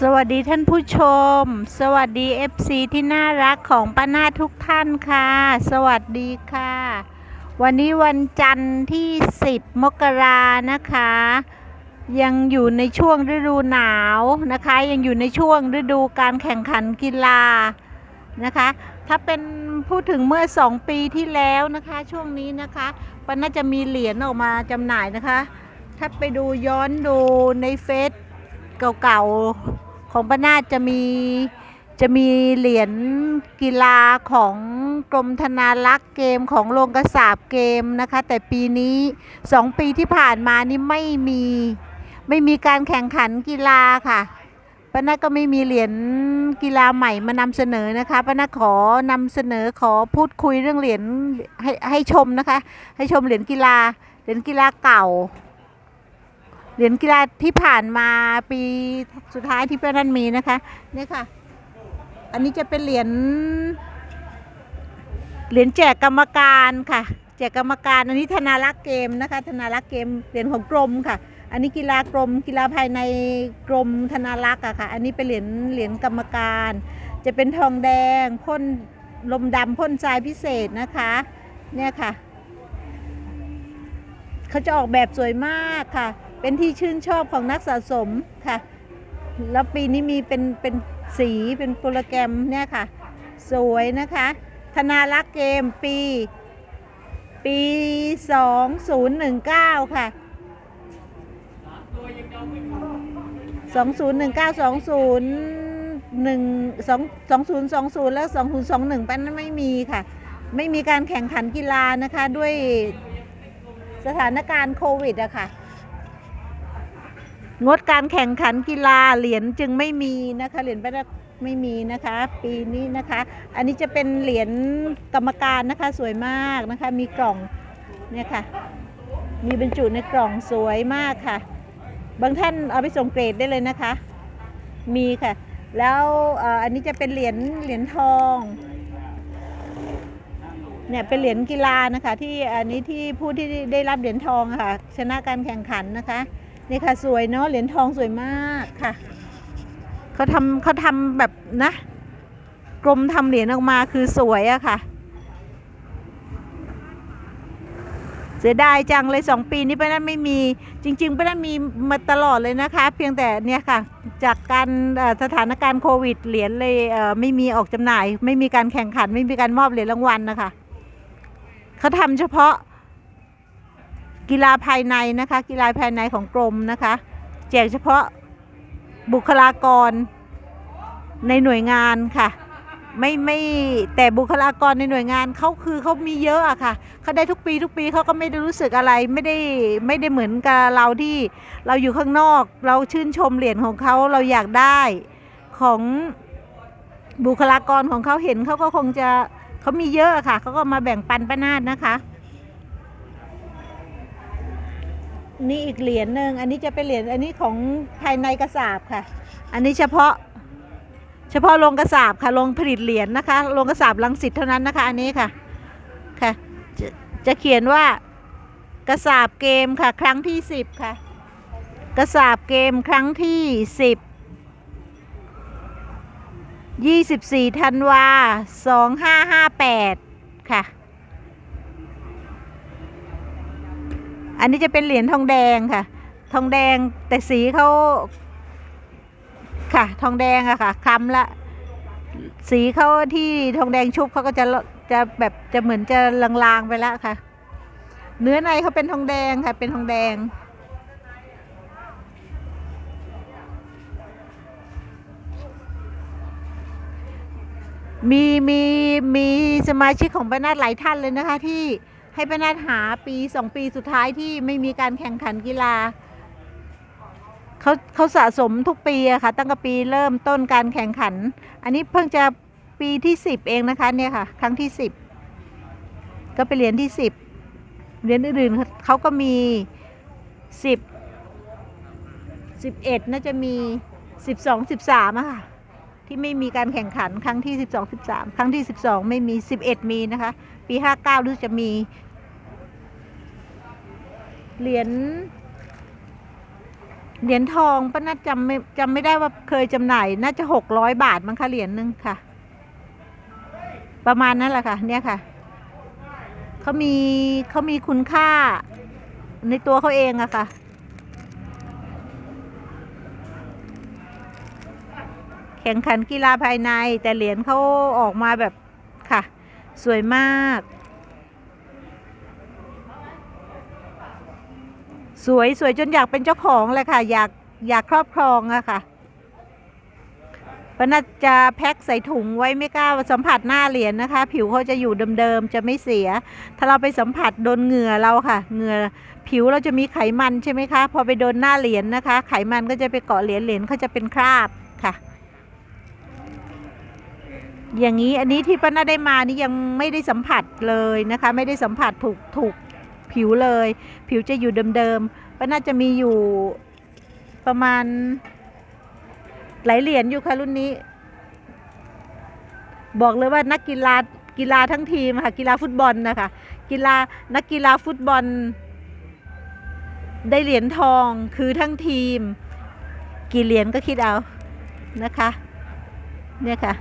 สวัสดีท่านผู้ชม สวัสดี FC ที่น่ารักของป้านาทุกท่านค่ะ สวัสดีค่ะ วันนี้วันจันทร์ที่ 10 มกรานะคะ ยังอยู่ในช่วงฤดูหนาวนะคะ ยังอยู่ในช่วงฤดูการแข่งขันกีฬานะคะ ถ้าเป็นพูดถึงเมื่อ 2 ปีที่แล้วนะคะ ช่วงนี้นะคะป้าน่าจะมีเหรียญออกมาจำหน่ายนะคะ ถ้าไปดูย้อนดูในเฟซ เก่าๆของป้านาจจะมีจะมีเหรียญกีฬาของกรมธนารักษ์เกมของโรงกระสาบเกมนะคะ แต่ปีนี้สองปีที่ผ่านมานี่ไม่มีไม่มีการแข่งขันกีฬาค่ะป้านาก็ไม่มีเหรียญกีฬาใหม่มานำเสนอนะคะป้านาขอนำเสนอขอพูดคุยเรื่องเหรียญให้ให้ชมนะคะ ให้ชมเหรียญกีฬาเหรียญกีฬาเก่า เหรียญกีฬาที่ผ่านมาปีสุดท้ายที่เพื่อนนั้นมีนะคะเนี่ยค่ะ อันนี้จะเป็นเหรียญเหรียญแจกกรรมการค่ะ แจกกรรมการอันนี้ธนารักษ์เกมนะคะ ธนารักษ์เกมเหรียญของกรมค่ะ อันนี้กีฬากรมกีฬาภายในกรมธนารักษ์อะค่ะ อันนี้เป็นเหรียญเหรียญกรรมการ จะเป็นทองแดงพ่นลมดำพ่นทรายพิเศษนะคะ เนี่ยค่ะ เขาจะออกแบบสวยมากค่ะ เป็นที่ชื่นชอบของนักสะสมค่ะ แล้วปีนี้มีเป็นเป็นสีเป็นโปรแกรมเนี่ยค่ะ สวยนะคะ ธนารักษ์เกมปี ปี 2019 ค่ะ 2019 20 1 2 2020 แล้ว2021 ปั้นไม่มีค่ะ ไม่มีการแข่งขันกีฬานะคะด้วย สถานการณ์โควิดอะค่ะ งดการแข่งขันกีฬาเหรียญจึงไม่มีนะคะเหรียญไม่ได้ไม่มีนะคะ ปีนี้นะคะ อันนี้จะเป็นเหรียญกรรมการนะคะสวยมากนะคะ มีกล่องเนี่ยค่ะ มีบรรจุในกล่องสวยมากค่ะ บางท่านเอาไปส่งเกรดได้เลยนะคะ มีค่ะ แล้วอันนี้จะเป็นเหรียญเหรียญทอง เนี่ยเป็นเหรียญกีฬานะคะ ที่อันนี้ที่ผู้ที่ได้รับเหรียญทองค่ะ ชนะการแข่งขันนะคะนี่ค่ะสวยเนาะเหรียญทองสวยมากค่ะเขาทำเขาทำแบบนะกรมทำเหรียญออกมาคือสวยอะค่ะเสียดายจังเลยสองปีนี้ไปนั้นไม่มีจริงๆไปนั้นมีมาตลอดเลยนะคะ เพียงแต่เนี่ยค่ะ จากการสถานการณ์โควิดเหรียญเลยไม่มีออกจำหน่าย ไม่มีการแข่งขัน ไม่มีการมอบเหรียญรางวัลนะคะ เขาทำเฉพาะกีฬาภายในนะคะ กีฬาภายในของกรมนะคะ แจกเฉพาะบุคลากรในหน่วยงานค่ะ ไม่ไม่แต่บุคลากรในหน่วยงานเขาคือเขามีเยอะอะค่ะเขาได้ทุกปีทุกปีเขาก็ไม่ได้รู้สึกอะไรไม่ได้ไม่ได้เหมือนกับเราที่เราอยู่ข้างนอก เราชื่นชมเหรียญของเขาเราอยากได้ของบุคลากรของเขาเห็นเขาก็คงจะ เขามีเยอะค่ะ เขาก็มาแบ่งปันป้านาดนะคะ นี่อีกเหรียญหนึ่งอันนี้จะเป็นเหรียญอันนี้ของภายในกระสาบค่ะ อันนี้เฉพาะ เฉพาะโรงกระสาบค่ะโรงผลิตเหรียญนะคะโรงกระสาบลังสิตเท่านั้นนะคะ อันนี้ค่ะค่ะจะจะเขียนว่ากระสาบเกมค่ะ ครั้งที่สิบค่ะ กระสาบเกมครั้งที่สิบ 24ธันวา2558 ค่ะ อันนี้จะเป็นเหรียญทองแดงค่ะ ทองแดงแต่สีเขาค่ะ ทองแดงอะค่ะคล้ำละ สีเขาที่ทองแดงชุบเขาก็จะจะแบบจะเหมือนจะลางๆไปแล้วค่ะ เนื้อในเขาเป็นทองแดงค่ะ เป็นทองแดง มีมีมีสมาชิกของป้านาดหลายท่านเลยนะคะ ที่ให้ป้านาดหาปีสองปีสุดท้ายที่ไม่มีการแข่งขันกีฬาเขาเขาสะสมทุกปีอะค่ะ ตั้งแต่ปีเริ่มต้นการแข่งขัน อันนี้เพิ่งจะปีที่สิบเองนะคะเนี่ยค่ะ ครั้งที่สิบก็ไปเรียนที่สิบเรียนอื่นๆเขาก็มีสิบสิบเอ็ดน่าจะมีสิบสองสิบสามอะค่ะ ที่ไม่มีการแข่งขันครั้งที่ 12 13 ครั้งที่ 12 ไม่มี 11 มีนะคะ ปี 59รู้จะมี เหรียญเหรียญทองป้านัดจำไม่จำไม่ได้ว่าเคยจำหน่าย น่าจะหกร้อยบาทมั้งคะเหรียญหนึ่งค่ะ ประมาณนั้นแหละค่ะ เนี่ยค่ะเขามีเขามีคุณค่าในตัวเขาเองอะค่ะ แข่งขันกีฬาภายใน แต่เหรียญเขาออกมาแบบค่ะ สวยมาก สวยสวยจนอยากเป็นเจ้าของเลยค่ะ อยากอยากครอบครองอะค่ะปนัดจะแพ็คใส่ถุงไว้ไม่กล้าสัมผัสหน้าเหรียญนะคะ ผิวเขาจะอยู่เดิมๆจะไม่เสีย ถ้าเราไปสัมผัสโดนเหงื่อเราค่ะ เหงื่อผิวเราจะมีไขมันใช่ไหมคะ พอไปโดนหน้าเหรียญนะคะ ไขมันก็จะไปเกาะเหรียญเหรียญเขาจะเป็นคราบค่ะ อย่างนี้อันนี้ที่ป้านาได้มานี่ยังไม่ได้สัมผัสเลยนะคะ ไม่ได้สัมผัสถูกถูกผิวเลย ผิวจะอยู่เดิมๆป้าน่าจะมีอยู่ประมาณหลายเหรียญอยู่ค่ะรุ่นนี้ บอกเลยว่านักกีฬากีฬาทั้งทีมค่ะกีฬาฟุตบอลนะคะกีฬานักกีฬาฟุตบอล ได้เหรียญทองคือทั้งทีม กี่เหรียญก็คิดเอานะคะ เนี่ยค่ะ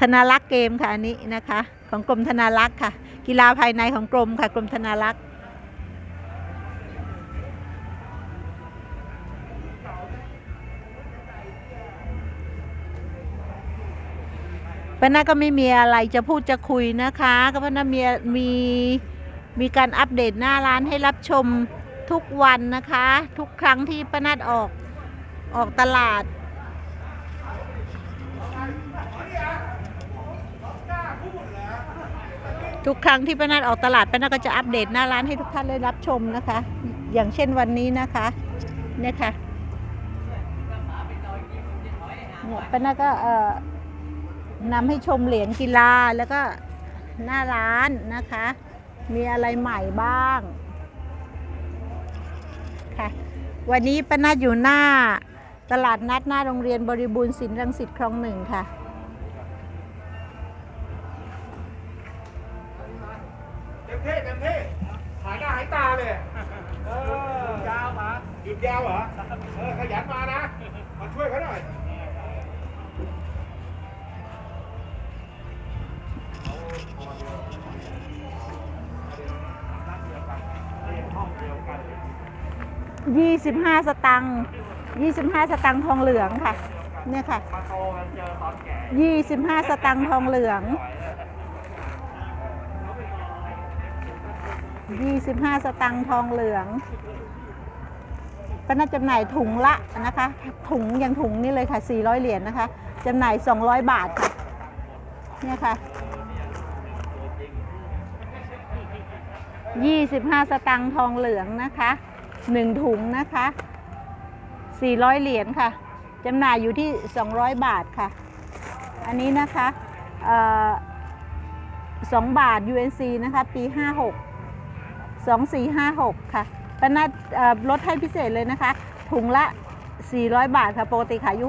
ธนารักษ์เกมค่ะอันนี้นะคะ ของกรมธนารักษ์ค่ะ กีฬาภายในของกรมค่ะกรมธนารักษ์ป้านาก็ไม่มีอะไรจะพูดจะคุยนะคะ ก็ป้านามีมีมีการอัปเดตหน้าร้านให้รับชมทุกวันนะคะ ทุกครั้งที่ป้านาออกออกตลาด ทุกครั้งที่ป้านัดออกตลาดป้านัดก็จะอัปเดตหน้าร้านให้ทุกท่านได้รับชมนะคะ อย่างเช่นวันนี้นะคะเนี่ยค่ะเนี่ยป้านัดก็เอ่อนำให้ชมเหรียญกีฬาแล้วก็หน้าร้านนะคะ มีอะไรใหม่บ้างค่ะวันนี้ป้านัดอยู่หน้าตลาดนัดหน้าโรงเรียนบริบูรณ์ศิลป์รังสิตคลองหนึ่งค่ะ ดยาวเหรอ เออขยันมานะ มาช่วยเขาหน่อยยี่สิบห้าสตังค์ยี่สิบห้าสตังค์ทองเหลืองค่ะ เนี่ยค่ะยี่สิบห้าสตังค์ทองเหลืองยี่สิบห้าสตังค์ทองเหลือง ก็น่าจำหน่ายถุงละนะคะ ถุงอย่างถุงนี่เลยค่ะสี่ร้อยเหรียญนะคะจำหน่ายสองร้อยบาทค่ะเนี่ยค่ะยี่สิบห้าสตังค์ทองเหลืองนะคะหนึ่งถุงนะคะ 400 เหรียญค่ะจำหน่ายอยู่ที่ 200 บาทค่ะ อันนี้นะคะเอ่อ2บาท UNC นะคะ ปี 56 2456 ค่ะ ป้านัดลดให้พิเศษเลยนะคะ ถุงละ 400 บาทค่ะปกติขายอยู่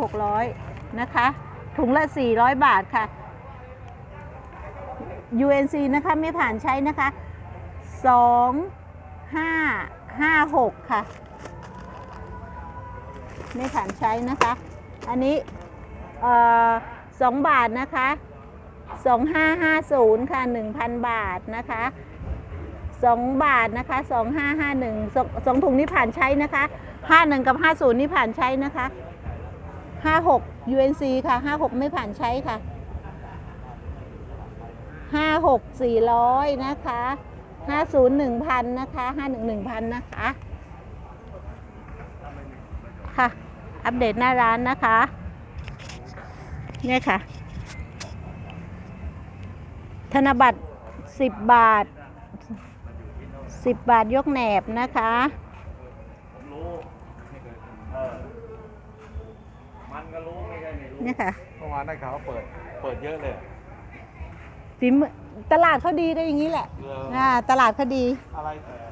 600 นะคะ ถุงละ 400 บาทค่ะ UNC นะคะไม่ผ่านใช้นะคะ 2 5 5 6 ค่ะ ไม่ผ่านใช้นะคะ อันนี้เอ่อสองบาทนะคะสองห้าห้าศูนย์ค่ะหนึ่งพันบาทนะคะ สองบาทนะคะสองห้าห้าหนึ่งสองถุงนี้ผ่านใช้นะคะห้าหนึ่งกับห้าศูนย์นี่ผ่านใช้นะคะห้าหก UNC ค่ะห้าหกไม่ผ่านใช้ค่ะห้าหกสี่ร้อยนะคะห้าศูนย์หนึ่งพันนะคะห้าหนึ่งหนึ่งพันนะคะ ค่ะ อัปเดตหน้าร้านนะคะ เนี่ยค่ะ ธนบัตร 10 บาท 10บาทยกแหนบนะคะผมรู้เออมันก็รู้ไม่ใช่ไม่รู้เนี่ยค่ะเมื่อวานได้ข่าวว่าเปิด เปิดเยอะเลยฝีมือตลาดเขาดีก็อย่างนี้แหละเอออ่าตลาดเขาดี อะไร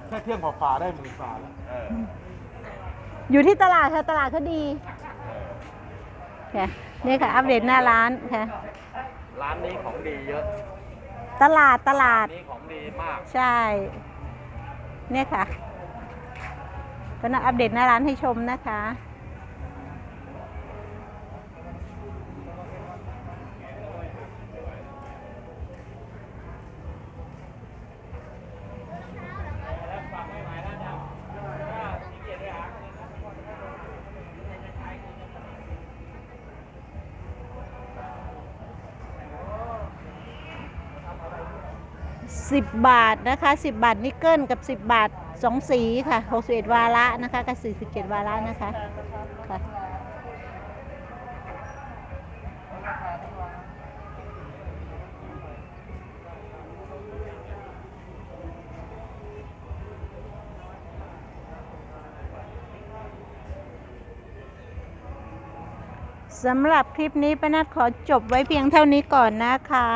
แค่เที่ยงฝ่าๆได้หมื่นฝ่าแล้วเอออยู่ที่ตลาดค่ะตลาดเขาดีค่ะนี่ค่ะ อัปเดตหน้าร้านค่ะ ร้านนี้ของดีเยอะ ตลาดตลาดนี้ของดีมาก ใช่ เนี่ยค่ะป้านาอัปเดตหน้าร้านให้ชมนะคะ สิบบาทนะคะสิบบาทนิกเกิลกับสิบบาทสองสีค่ะหกสิบเอ็ดวาระนะคะ กับสี่สิบเจ็ดวาระนะคะค่ะสำหรับคลิปนี้ป้านัดขอจบไว้เพียงเท่านี้ก่อนนะคะ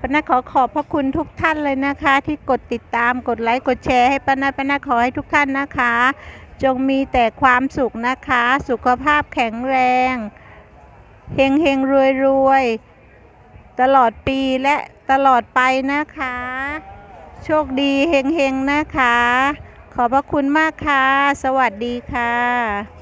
ป้านัดขอขอบพระคุณทุกท่านเลยนะคะ ที่กดติดตามกดไลค์กดแชร์ให้ป้านัดป้านัดขอให้ทุกท่านนะคะ จงมีแต่ความสุขนะคะ สุขภาพแข็งแรงเฮงเฮงรวยรวยตลอดปีและตลอดไปนะคะ โชคดีเฮงเฮงนะคะ ขอบพระคุณมากค่ะ สวัสดีค่ะ